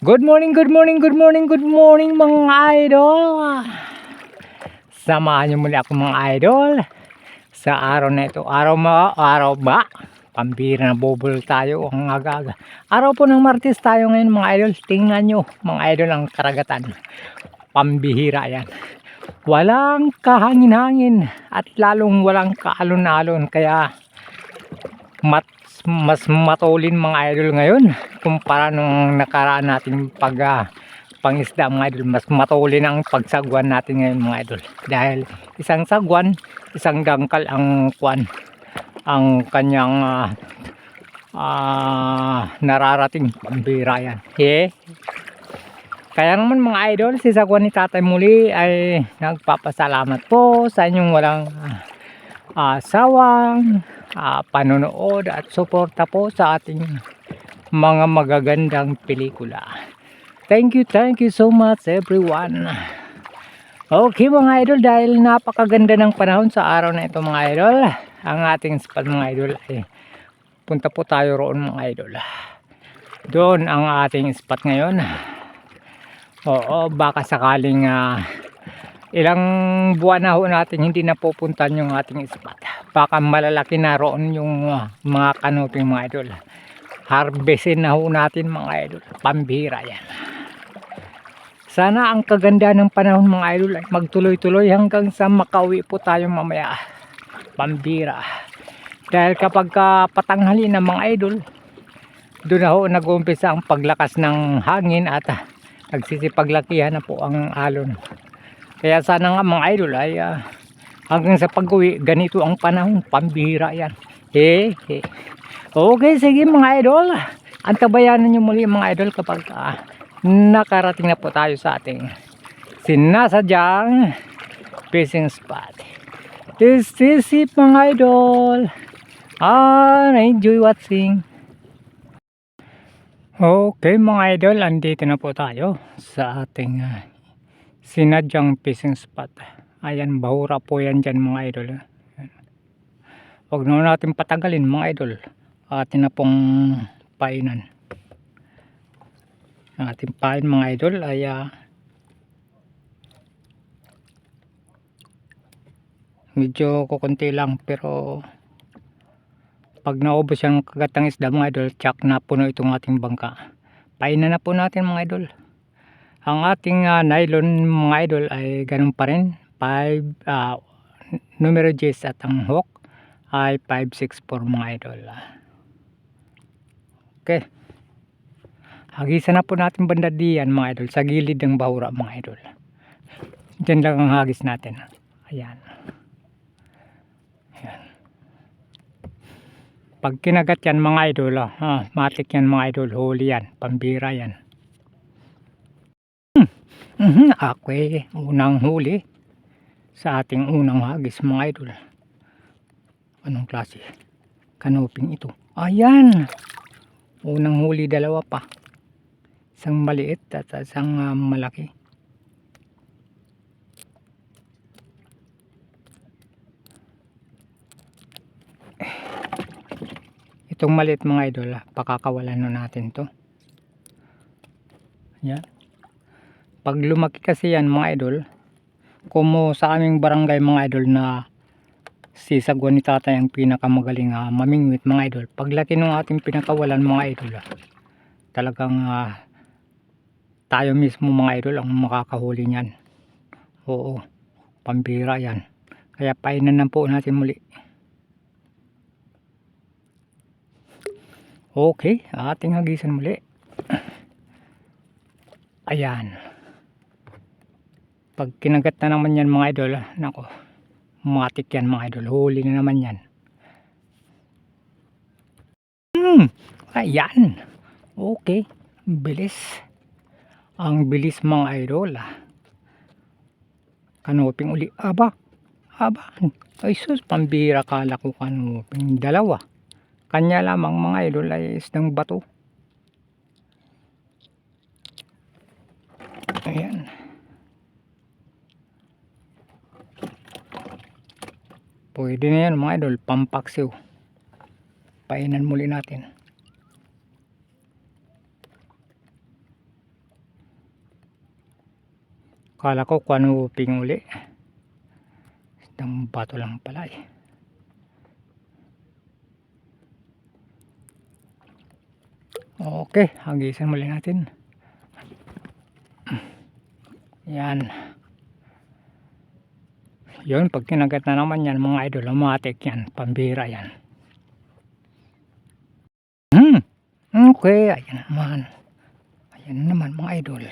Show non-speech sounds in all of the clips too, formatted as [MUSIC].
Good morning, good morning, good morning, good morning mga idol. Samahan niyo muli ako mga idol. Sa araw na ito, araw ma, araw ba? Pambira na bubol tayo ang aga-aga. Araw po ng Martes tayo ngayon mga idol. Tingnan nyo mga idol ang karagatan. Pambihira yan. Walang kahangin-hangin at lalong walang kaalon-alon. Kaya mat, mas matulin mga idol ngayon kumpara nung nakaraan natin pag ah, pangisda mga idol. Mas matulin ang pagsagwan natin ngayon mga idol. Dahil isang sagwan isang dangkal ang kwan ang kanyang ah, ah, nararating. Pambira yan. Eh kaya naman mga idol si sagwan ni tatay muli ay nagpapasalamat po sa inyong walang ah, sawang ah, panonood at suporta po sa ating mga magagandang pelikula. Thank you, thank you so much everyone. Okay mga idol, dahil napakaganda ng panahon sa araw na ito mga idol, ang ating spot mga idol ay punta po tayo roon mga idol. Doon ang ating spot ngayon. Oo, baka sakaling ah, ilang buwan na ho natin hindi na pupuntan yung ating spot. Baka malalaki na roon yung ah, mga kanoping mga idol. Harvestin na ho natin mga idol. Pambira yan. Sana ang kaganda ng panahon mga idol ay magtuloy-tuloy hanggang sa makauwi po tayo mamaya. Pambira. Dahil kapag ka patanghali ng mga idol, doon na ho nag-uumpisa ang paglakas ng hangin at ah, nagsisipaglakihan na po ang alon. Kaya sana nga mga idol ay ah, hanggang sa pag-uwi, ganito ang panahon, pambihira yan. Eh, eh. Okay, sige mga idol. Antabayanan nyo muli mga idol kapag ah, nakarating na po tayo sa ating sinasadyang fishing spot. This is it mga idol. Ah, enjoy watching. Okay mga idol, andito na po tayo sa ating ah, sinadyang fishing spot. Ayan, bahura po yan dyan mga idol. Huwag na natin patagalin mga idol. Atin na pong painan. Ang ating pain mga idol ay ah, medyo kukunti lang pero pag naubos yung kagatang isda mga idol, tsak na puno itong ating bangka. Painan na po natin mga idol. Ang ating ah, nylon mga idol ay ganun pa rin. 5 ah, numero 10 at ang hook ay 564 mga idol. Okay. Hagisan na po natin banda diyan mga idol sa gilid ng bahura mga idol. Diyan lang ang hagis natin. Ayan. Ayan. Pag kinagat yan mga idol, ah, ah, matik yan mga idol, huli yan, pambira yan. Mhm, ako eh, unang huli sa ating unang hagis mga idol. Anong klase? Kanoping ito. Ayan! Unang huli dalawa pa. Isang maliit at isang ah, malaki. Itong maliit mga idol, ah, pakakawalan na natin to. Yan. Pag lumaki kasi yan mga idol, kumo sa aming barangay mga idol na si Sagwan ni Tatay ang pinakamagaling uh, mamingwit mga idol. Paglaki ng ating pinakawalan mga idol, ah, talagang ah, tayo mismo mga idol ang makakahuli niyan. Oo, pambira yan. Kaya painan na po natin muli. Okay, ating hagisan muli. [CLEARS THROAT] Ayan. Pag kinagat na naman yan mga idol, nako, matik yan mga idol. Huli na naman yan. Hmm, ayan. Okay, bilis. Ang bilis mga idol. ah. Kanoping uli. Aba, aba. Ay sus, pambira kala ko kanoping. Dalawa. Kanya lamang mga idol ay isdang bato. Ayan. Pwede na yan mga idol, pampaksiw. Painan muli natin. Kala ko kung ano uping uli. Isang bato lang pala eh. Okay, hagisan muli natin. Yan. Yun, pag kinagat na naman yan, mga idol, automatic yan, pambira yan. Hmm, okay, ayan na naman. Ayan na naman, mga idol.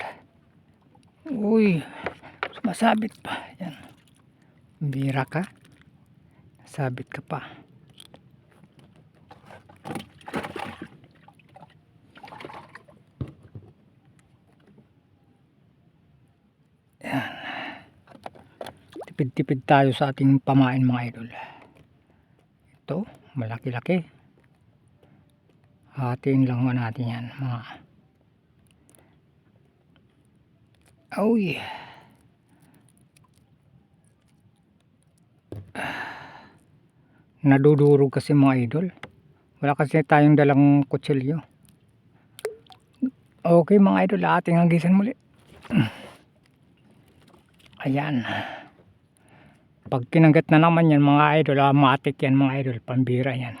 Uy, sumasabit pa. Yan. Bira ka. Sabit ka pa. Yan. Tipid-tipid tayo sa ating pamain mga idol. Ito, malaki-laki. Hatiin lang mo natin yan mga Uy. Nadudurog kasi mga idol. Wala kasi tayong dalang kutsilyo. Okay mga idol, ating hagisan muli. [CLEARS THROAT] Ayan. Pag kinagat na naman yan mga idol, ah, matik yan mga idol, pambira yan.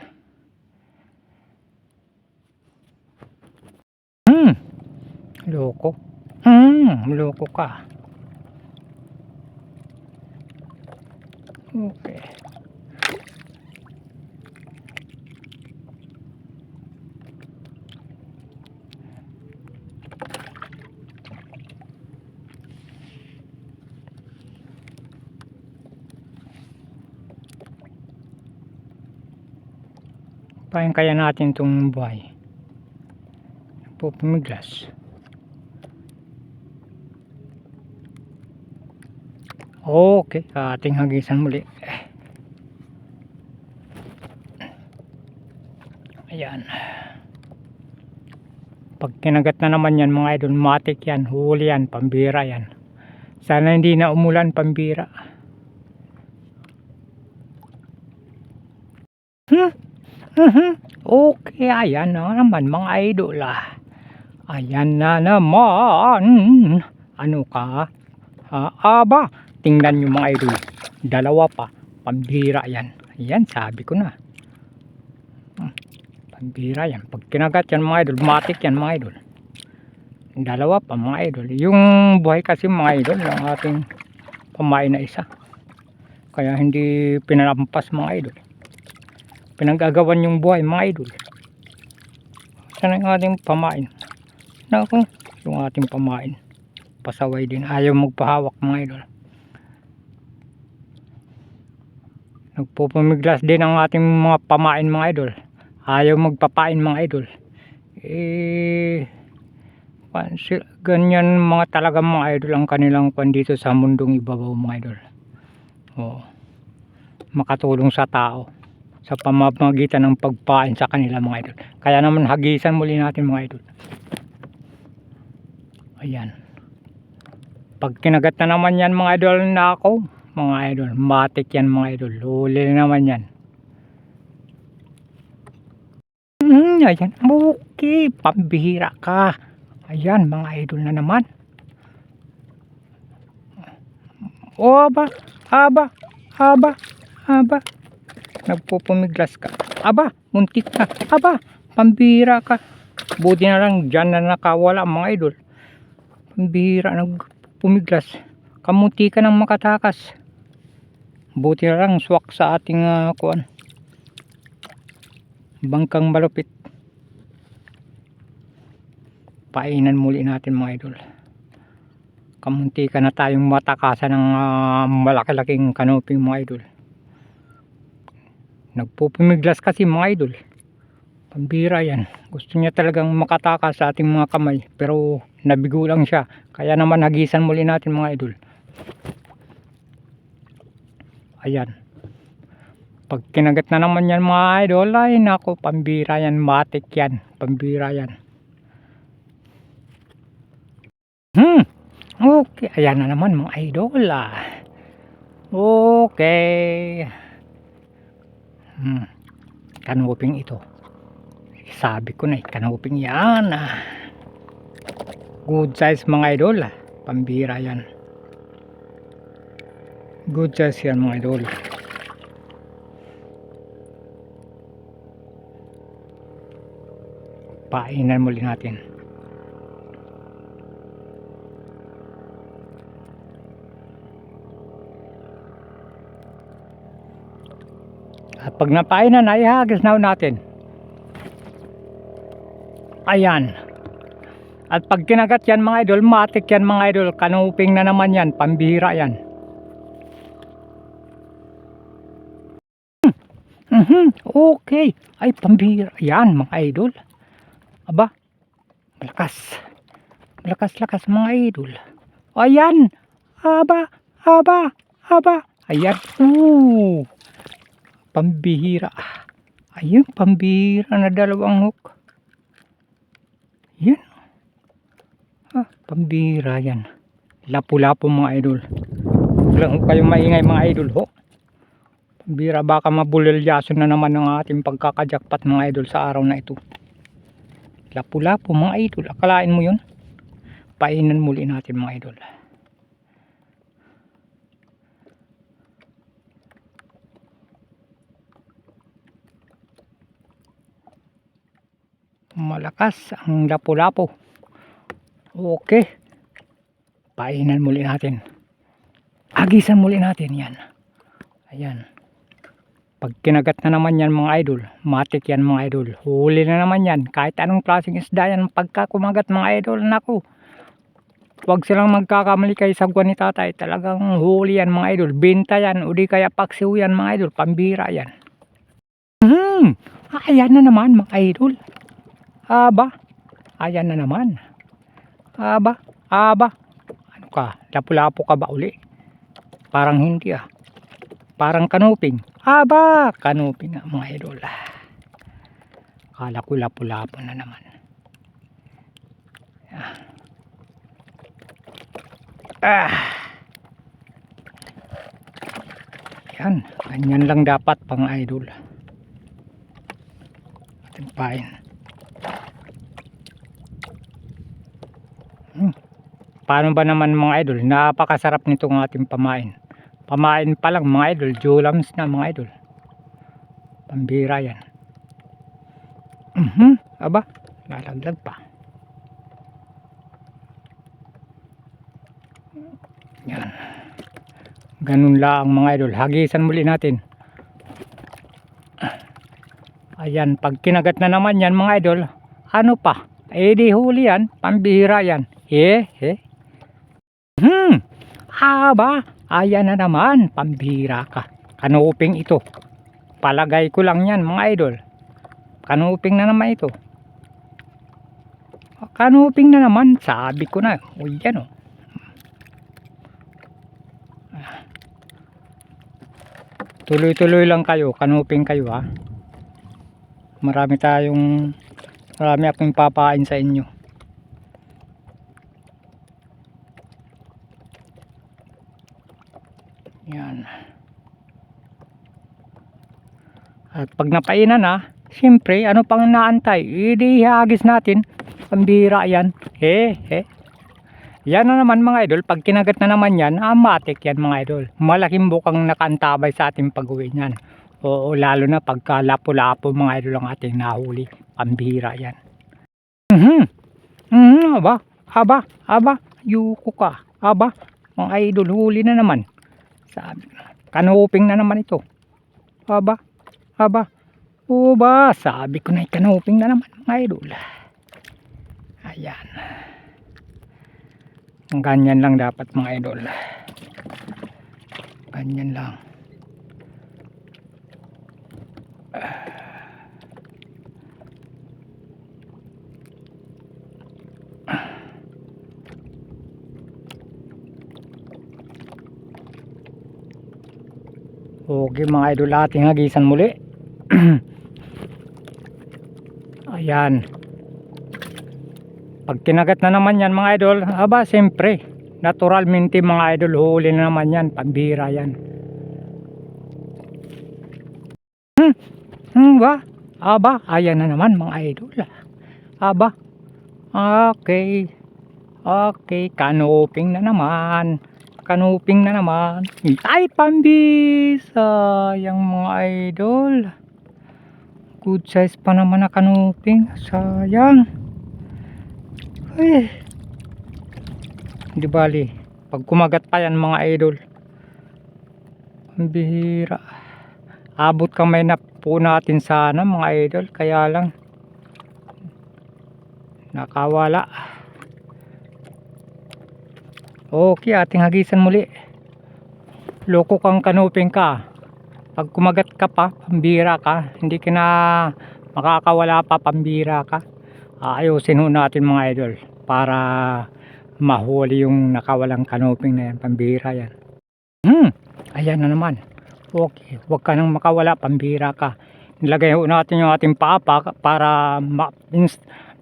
Hmm. Loko. Hmm, loko ka. Okay. Pahin kaya natin itong buhay. Po pumiglas. Okay, ating hagisan muli. Ayan. Pag kinagat na naman yan mga idol, matik yan, huli yan, pambira yan. Sana hindi na umulan, pambira. Hmm? Mhm. Okay, ayan na naman mga idol ah. Ayan na naman. Ano ka? Ha, aba, tingnan nyo mga idol. Dalawa pa. Pambira yan. Ayan, sabi ko na. Hmm, Pambira yan. Pag kinagat yan mga idol, matik yan mga idol. Dalawa pa mga idol. Yung buhay kasi mga idol, yung ating pamain na isa. Kaya hindi pinalampas mga idol. Pinagagawan yung buhay mga idol. Sana yung ating pamain. Naku, yung ating pamain. Pasaway din. Ayaw magpahawak mga idol. Nagpupumiglas din ang ating mga pamain mga idol. Ayaw magpapain mga idol. Eh pansi- ganyan mga talaga mga idol ang kanilang kwan dito sa mundong ibabaw mga idol. Oo. makatulong sa tao sa pamamagitan ng pagpain sa kanila mga idol kaya naman hagisan muli natin mga idol ayan pag kinagat na naman yan mga idol na ako, mga idol, matik yan mga idol. Huli na naman yan. Hmm, ayan, okay, pambihira ka. Ayan, mga idol na naman. O, aba, aba, aba, aba. Nagpupumiglas ka. Aba, muntik ka. Aba, pambihira ka. Buti na lang dyan na nakawala mga idol. Pambihira, nagpumiglas. Kamuti ka ng makatakas. Buti na lang swak sa ating ah, kuan. Bangkang malupit. Painan muli natin mga idol. Kamunti ka na tayong matakasan ng ah, malaki-laking kanoping mga idol. Nagpupumiglas kasi mga idol. Pambira yan. Gusto niya talagang makatakas sa ating mga kamay. Pero nabigo lang siya. Kaya naman hagisan muli natin mga idol. Ayan. Pag kinagat na naman yan mga idol, ay nako, pambira yan, matik yan. Pambira yan. Hmm. Okay. Ayan na naman mga idol ah. Okay. Hmm. Kanuping ito. Sabi ko na eh, kanuping yan ah. Good size mga idol ah. Pambira yan. Good size yan mga idol. Painan muli natin. At pag napainan ay hagis na natin. Ayan. At pag kinagat yan mga idol, matik yan mga idol. Kanuping na naman yan, pambihira yan. Mhm, okay. Ay, pambihira. Yan, mga idol. Aba, malakas. Malakas-lakas mga idol. Ayan. Aba, aba, aba. Ayan. Oo. Pambihira. Ayun, pambihira na dalawang hook. Yan. Ah, pambihira yan. Lapu-lapu mga idol. Walang ho kayong maingay mga idol ho. Bira baka mabulilyason na naman ng ating pagkakajakpat mga idol sa araw na ito. Lapu-lapu mga idol. Akalain mo yun? Painan muli natin mga idol. Malakas ang lapu-lapu. Okay. Painan muli natin. Agisan muli natin yan. Ayan. Pag kinagat na naman yan mga idol, matik yan mga idol. Huli na naman yan. Kahit anong klaseng isda yan, pagka kumagat mga idol, naku. Huwag silang magkakamali kay sagwan ni tatay. Talagang huli yan mga idol. Binta yan, o di kaya paksiw yan mga idol. Pambira yan. Hmm, ayan na naman mga idol. Aba, ayan na naman. Aba, aba. Ano ka, lapu-lapu ka ba uli? Parang hindi ah. Parang kanuping. Aba, kanuping nga mga idol. Kala ko lapu-lapu na naman. Ah. Yan, ganyan lang dapat pang idol. Ating pain. Hmm. Paano ba naman mga idol? Napakasarap nitong ating pamain. Pamain pa lang mga idol, julams na mga idol. Pambira yan. Mhm, aba, lalaglag pa. Yan. Ganun lang mga idol. Hagisan muli natin. Ayan, pag kinagat na naman yan mga idol, ano pa? Eh di huli yan, pambihira yan. Eh, eh. Hmm, haba. Ayan na naman, pambihira ka. Kanuping ito. Palagay ko lang yan mga idol. Kanuping na naman ito. Kanuping na naman, sabi ko na. Uy, yan oh. Tuloy-tuloy lang kayo, kanuping kayo ha. Marami tayong marami akong papain sa inyo. Yan. At pag napainan na, siyempre, ano pang naantay? Hindi hagis natin. Pambira yan. He, he. Yan na naman mga idol, pag kinagat na naman yan, amatik yan mga idol. Malaking bukang nakaantabay sa ating pag-uwi niyan. Oo, lalo na pagka lapo-lapo mga idol ang ating nahuli. Pambira yan. Mhm. Mhm, aba, aba, aba, yuko ka. Aba, mga idol, huli na naman. Sabi ko, kanuping na naman ito. Aba, aba, uba, sabi ko na kanuping na naman mga idol. Ayan. Ganyan lang dapat mga idol. Ganyan lang. Okay mga idol ating hagisan muli. [CLEARS THROAT] Ayan. Pag kinagat na naman yan mga idol, aba siyempre, naturalmente mga idol, huli na naman yan, pambira yan. Hmm, hmm ba? Aba, ayan na naman mga idol. Aba, okay. Okay, kanoping na naman. Kanuping na naman. Ay, pambisa! Yung mga idol. Good size pa naman na kanuping. Sayang. Ay. Di bali. Pag kumagat pa yan mga idol. Ang bihira. Abot kamay na po natin sana mga idol. Kaya lang. Nakawala. Okay, ating hagisan muli. Loko kang kanuping ka. Pag kumagat ka pa, pambira ka. Hindi ka na makakawala pa, pambira ka. Ayusin ho natin mga idol. Para mahuli yung nakawalang kanuping na yan. Pambira yan. Hmm, ayan na naman. Okay, huwag ka nang makawala, pambira ka. Nilagay ho natin yung ating papa para ma-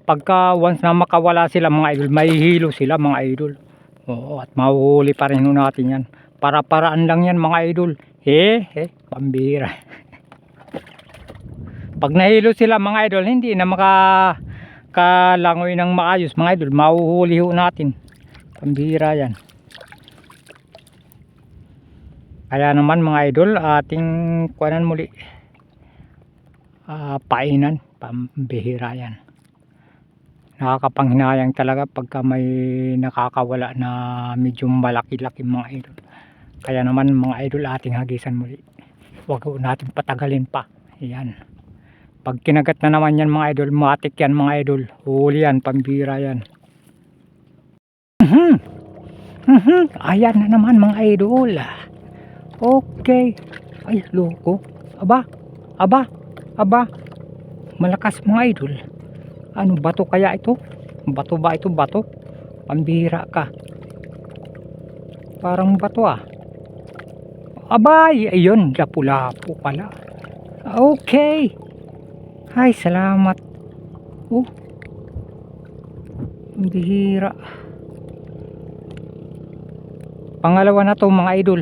pagka once na makawala sila mga idol, mahihilo sila mga idol. Oo, at mahuhuli pa rin natin yan. Para-paraan lang yan mga idol. Eh, eh, pambira. [LAUGHS] Pag nahilo sila mga idol, hindi na maka kalangoy ng maayos mga idol. Mahuhuli ho natin. Pambira yan. Kaya naman mga idol, ating kuanan muli. Ah, painan, pambihira yan. Nakakapanghinayang talaga pagka may nakakawala na medyo malaki-laki mga idol. Kaya naman mga idol, ating hagisan muli. Huwag natin patagalin pa. Yan. Pag kinagat na naman yan mga idol, matik yan mga idol. Huli yan, pambira yan. Mhm. Mhm. Ayan na naman mga idol. Okay. Ay, loko. Aba, aba, aba. Malakas mga idol. Ano, bato kaya ito? Bato ba ito? Bato? Pambihira ka. Parang bato ah. Abay, ayun, lapu-lapu pala. Okay. Ay, salamat. Oh. Ang bihira. Pangalawa na to mga idol.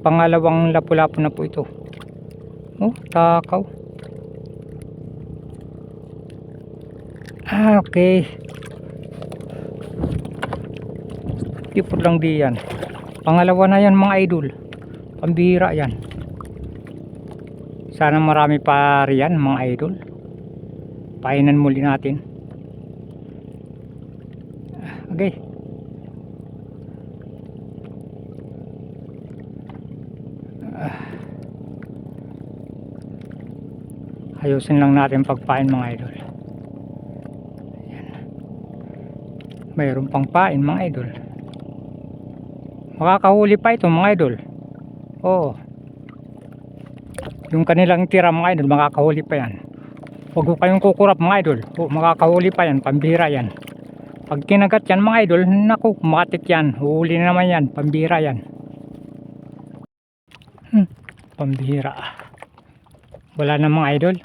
Pangalawang lapu-lapu na po ito. Oh, takaw. Ah, okay. Tipod lang di yan. Pangalawa na yan mga idol. Pambihira yan. Sana marami pa riyan mga idol. Painan muli natin. Ah, Okay. ayusin lang natin pagpain mga idol mayroon pang pain mga idol. Makakahuli pa ito mga idol. Oo. Yung kanilang tira mga idol makakahuli pa yan. Huwag ko kayong kukurap mga idol. O, makakahuli pa yan. Pambira yan. Pag kinagat yan mga idol naku matit yan. Huli na naman yan. Pambira yan. Hmm, pambira. Wala na mga idol.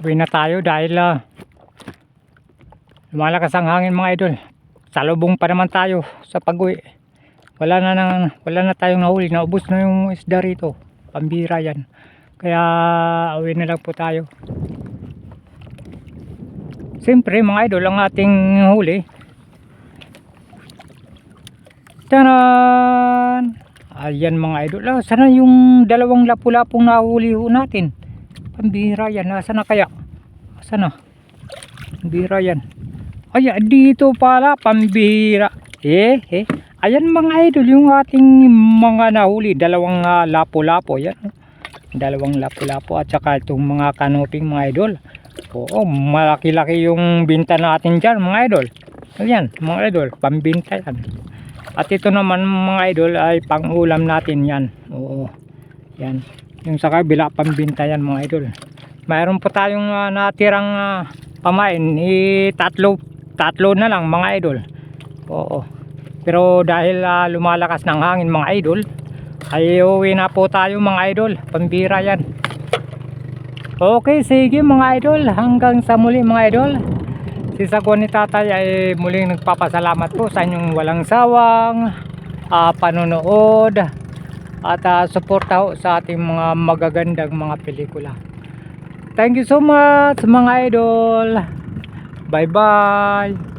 Uwi na tayo dahil uh, lumalakas ang hangin mga idol salubong pa naman tayo sa pag-uwi. Wala na nang, wala na tayong nahuli. Naubos na yung isda rito. Pambira yan. Kaya uwi na lang po tayo. Siyempre mga idol ang ating huli. Taran ayan mga idol. Ah, sana yung dalawang lapu-lapong nahuli ho natin. Pambira yan. Nasaan na kaya? Nasaan na? Pambira yan. Ay, dito pala. Pambira. Eh, eh. Ayan mga idol. Yung ating mga nahuli. Dalawang uh, lapo-lapo. Yan. Dalawang lapo-lapo. At saka itong mga kanoping mga idol. Oo, malaki-laki yung binta natin dyan mga idol. Ayan, mga idol. Pambinta yan. At ito naman mga idol ay pang-ulam natin yan. Oo. Yan yung sa kabila pambinta yan mga idol mayroon po tayong uh, natirang uh, pamain eh, tatlo tatlo na lang mga idol. Oo. Pero dahil uh, lumalakas ng hangin mga idol ay uwi na po tayo mga idol. Pambira yan. Okay sige mga idol. Hanggang sa muli mga idol. Si Sagwan ni Tatay ay muling nagpapasalamat po sa inyong walang sawang uh, panonood at uh, suporta sa ating mga magagandang mga pelikula. Thank you so much mga idol. Bye-bye!